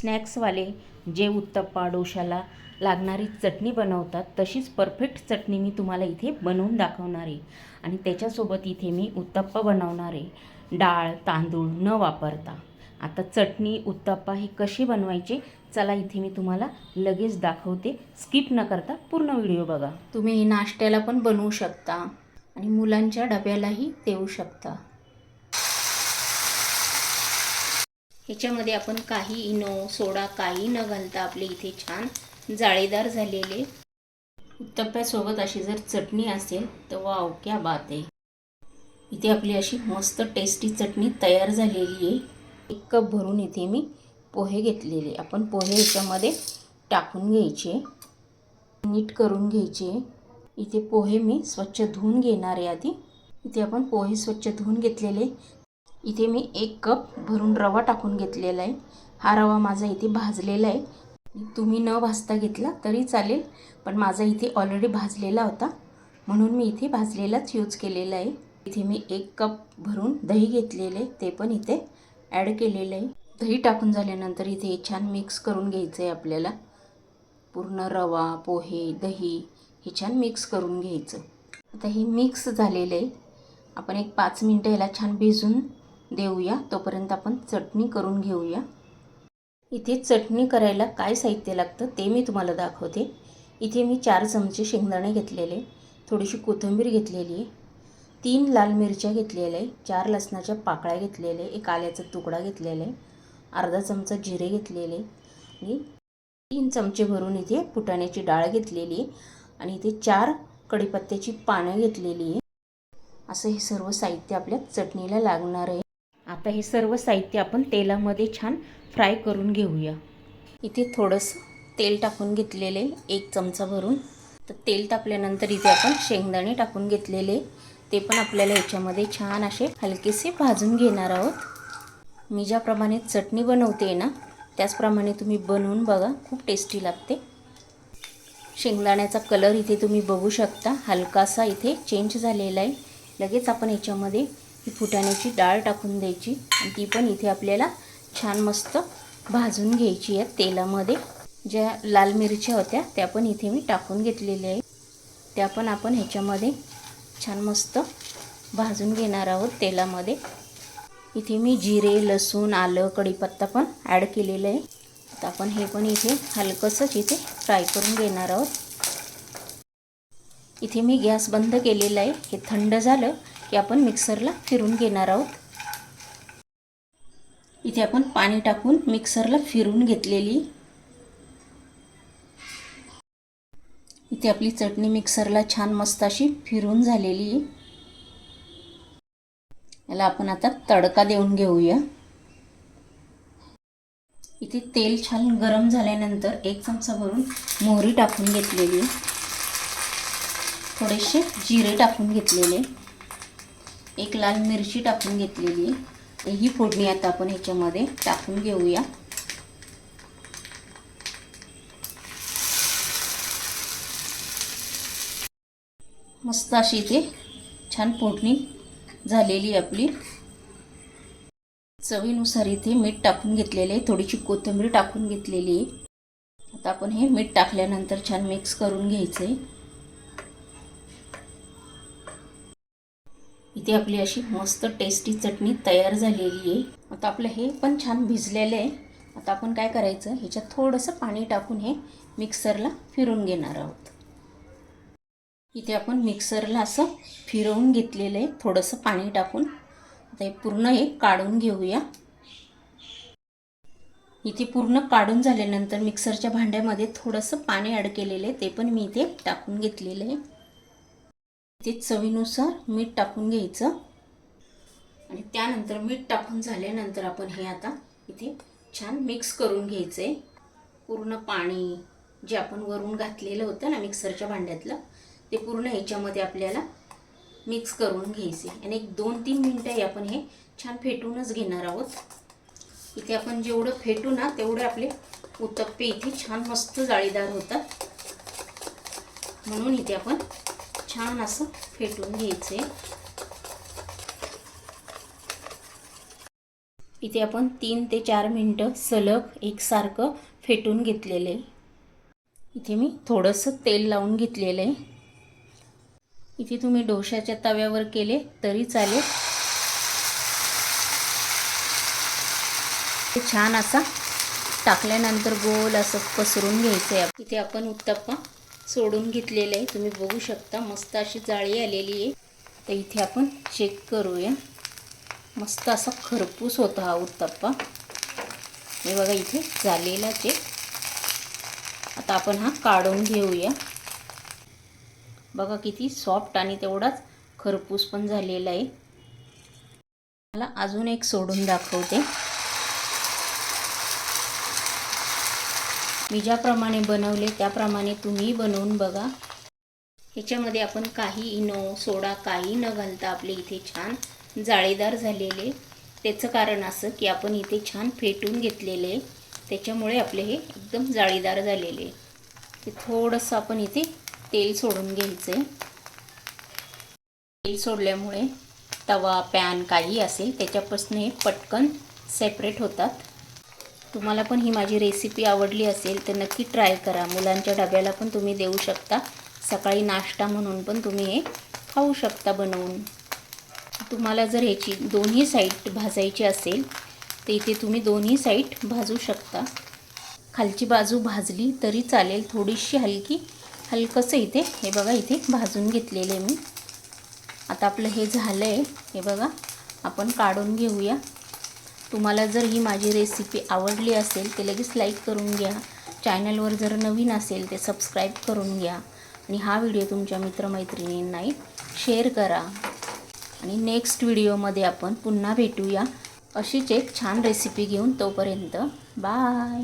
स्नॅक्सवाले जे उत्तप्पा डोशाला लागणारी चटणी बनवतात तशीच परफेक्ट चटणी मी तुम्हाला इथे बनवून दाखवणार आहे. आणि त्याच्यासोबत इथे मी उत्तप्पा बनवणार आहे. डाळ तांदूळ न वापरता. आता चटणी उत्तप्पा हे कशी बनवायचे चला इथे मी तुम्हाला लगेच दाखवते. स्किप न करता पूर्ण व्हिडिओ बघा. तुम्ही नाश्त्याला पण बनवू शकता आणि मुलांच्या डब्यालाही देऊ शकता. ह्याच्यामध्ये आपण काही इनो सोडा काही न घालता आपले इथे छान जाळीदार झालेले. उत्तप्प्यासोबत अशी जर चटणी असेल तर वाव क्या बात आहे. इथे आपली अशी मस्त टेस्टी चटणी तयार झालेली आहे. एक कप भरून इथे मी पोहे घेतलेले. आपण पोहे याच्यामध्ये टाकून घ्यायचे नीट करून घ्यायचे. इथे पोहे मी स्वच्छ धुवून घेणार आहे आधी. इथे आपण पोहे स्वच्छ धुवून घेतलेले. इथे मी एक कप भरून रवा टाकून घेतलेला आहे. हा रवा माझा इथे भाजलेला आहे. तुम्ही न भाजता घेतला तरी चालेल पण माझा इथे ऑलरेडी भाजलेला होता. म्हणून मी इथे भाजलेलाच यूज केलेला आहे. इथे मी एक कप भरून दही घेतलेलं आहे ते पण इथे ॲड केलेलं आहे. दही टाकून झाल्यानंतर इथे हे छान मिक्स करून घ्यायचं आहे आपल्याला. पूर्ण रवा पोहे दही हे छान मिक्स करून घ्यायचं. आता हे मिक्स झालेलं आहे. आपण एक पाच मिनटं ह्याला छान भिजून देऊया. तोपर्यंत आपण चटणी करून घेऊया. इथे चटणी करायला काय साहित्य लागतं ते मी तुम्हाला दाखवते. इथे मी चार चमचे शेंगदाणे घेतलेले. थोडीशी कोथिंबीर घेतलेली आहे. तीन लाल मिरच्या घेतलेल्या आहे. चार लसणाच्या पाकळ्या घेतलेल्या आहे. एक आल्याचा तुकडा घेतलेला आहे. अर्धा चमचा जिरे घेतलेले आणि तीन चमचे भरून इथे फुटाण्याची डाळ घेतलेली आहे. आणि इथे चार कढीपत्त्याची पानं घेतलेली आहे. असं हे सर्व साहित्य आपल्या चटणीला लागणार आहे. आता हे सर्व साहित्य आपण तेलामध्ये छान फ्राय करून घेऊया. इथे थोडंसं तेल टाकून घेतलेले एक चमचा भरून. तर तेल तापल्यानंतर इथे आपण शेंगदाणे टाकून घेतलेले. ते पण आपल्याला याच्यामध्ये छान असे हलकेसे भाजून घेणार आहोत. मी ज्याप्रमाणे चटणी बनवते ना त्याचप्रमाणे तुम्ही बनवून बघा खूप टेस्टी लागते. शेंगदाण्याचा कलर इथे तुम्ही बघू शकता. हलकासा इथे चेंज झालेला आहे. लगेच आपण याच्यामध्ये ही फुटाण्याची डाळ टाकून द्यायची. आणि ती पण इथे आपल्याला छान मस्त भाजून घ्यायची आहे तेलामध्ये. ज्या लाल मिरच्या होत्या त्या पण इथे मी टाकून घेतलेल्या आहे त्या पण आपण ह्याच्यामध्ये छान मस्त भाजून घेणार आहोत तेलामध्ये. इथे मी जिरे लसूण आलं कढीपत्ता पण ॲड केलेलं आहे. तर आपण हे पण इथे हलकंसंच इथे फ्राय करून घेणार आहोत. इथे मी गॅस बंद केलेला आहे. हे थंड झालं की आपण मिक्सरला फिरून घेणार आहोत. इथे आपण पाणी टाकून मिक्सरला फिरून घेतलेली. इथे आपली चटणी मिक्सरला छान मस्त अशी फिरून झालेली. याला आपण आता तडका देऊन घेऊया. इथे तेल छान गरम झाल्यानंतर एक चमचा भरून मोहरी टाकून घेतलेली. थोडेसे जिरे टाकून घेतलेले. एक लाल मिरची टाकून घेतलेली आहे. ही फोडणी आता आपण ह्याच्यामध्ये टाकून घेऊया. मस्त अशी इथे छान फोडणी झालेली आपली. चवीनुसार इथे मीठ टाकून घेतलेले आहे. थोडीशी कोथिंबीर टाकून घेतलेली आहे. आता आपण हे मीठ टाकल्यानंतर छान मिक्स करून घ्यायचं आहे इथे आपली अशी मस्त टेस्टी चटणी तयार झालेली आहे. आता आपलं हे पण छान भिजलेलं आहे. आता आपण काय करायचं? ह्याच्यात थोडंसं पाणी टाकून हे मिक्सरला फिरून घेणार आहोत. इथे आपण मिक्सरला असं फिरवून घेतलेलं आहे. थोडंसं पाणी टाकून. आता हे पूर्ण हे काढून घेऊया. इथे पूर्ण काढून झाल्यानंतर मिक्सरच्या भांड्यामध्ये थोडंसं पाणी ॲड केलेलं आहे. ते पण मी इथे टाकून घेतलेलं आहे. ते चवीनुसार मीठ टाकून घ्यायचं. आणि त्यानंतर मीठ टाकून झाल्यानंतर आपण हे आता इथे छान मिक्स करून घ्यायचं आहे पूर्ण पाणी जे आपण वरून घातलेलं होतं ना मिक्सरच्या भांड्यातलं ते पूर्ण ह्याच्यामध्ये आपल्याला मिक्स करून घ्यायचे आणि एक दोन तीन मिनटंही आपण हे छान फेटूनच घेणार आहोत. इथे आपण जेवढं फेटू ना तेवढे आपले उत्तप्पे इथे छान मस्त जाळीदार होतात. म्हणून इथे आपण छान असं फेटून घ्यायचे. इथे आपण तीन ते चार मिनटं सलग एकसारखं फेटून घेतलेलं. आहे इथे मी थोडंसं तेल लावून घेतलेलं. आहे इथे तुम्ही डोशाच्या तव्यावर केले तरी चालेल. ते छान असा टाकल्यानंतर गोल असं पसरून घ्यायचं आहे इथे आपण उत्तप्पा सोडून घेतलेलं आहे. तुम्ही बघू शकता मस्त अशी जाळी आलेली आहे. तर इथे आपण चेक करूया. मस्त असा खरपूस होता हा उत्तप्पा. हे बघा इथे झालेला चेक आता आपण हा काढून घेऊया. बघा किती सॉफ्ट आणि तेवढाच खरपूस पण झालेला आहे. मला अजून एक सोडून दाखवते. मी ज्याप्रमाणे बनवले त्याप्रमाणे तुम्ही बनवून बघा. ह्याच्यामध्ये आपण काही इनो सोडा काही न घालता आपले इथे छान जाळीदार झालेले. त्याचं कारण असं की आपण इथे छान फेटून घेतलेले. त्याच्यामुळे आपले हे एकदम जाळीदार झालेले. ते थोडंसं आपण इथे तेल सोडून घ्यायचं आहे तेल सोडल्यामुळे तवा पॅन काही असेल त्याच्यापासून हे पटकन सेपरेट होतात. तुम्हाला पण ही माझी रेसिपी आवडली असेल तर नक्की ट्राय करा. मुलांच्या डब्याला पण तुम्ही देऊ शकता. सकाळी नाश्ता म्हणून पण तुम्ही हे खाऊ शकता बनवून. तुम्हाला जर ह्याची दोन्ही साईड भाजायची असेल तर इथे तुम्ही दोन्ही साईड भाजू शकता. खालची बाजू भाजली तरी चालेल. थोडीशी हलकी हलकंसं इथे हे बघा इथे भाजून घेतलेले मी. आता आपलं हे झालं आहे हे बघा आपण काढून घेऊया. तुम्हाला जर ही माझी रेसिपी आवडली असेल तर लगेच लाईक करून घ्या. चॅनलवर जर नवीन असेल ते सबस्क्राईब करून घ्या. आणि हा व्हिडिओ तुमच्या मित्रमैत्रिणींनाही शेअर करा. आणि नेक्स्ट व्हिडिओमध्ये आपण पुन्हा भेटूया. अशीच एक छान रेसिपी घेऊन तोपर्यंत बाय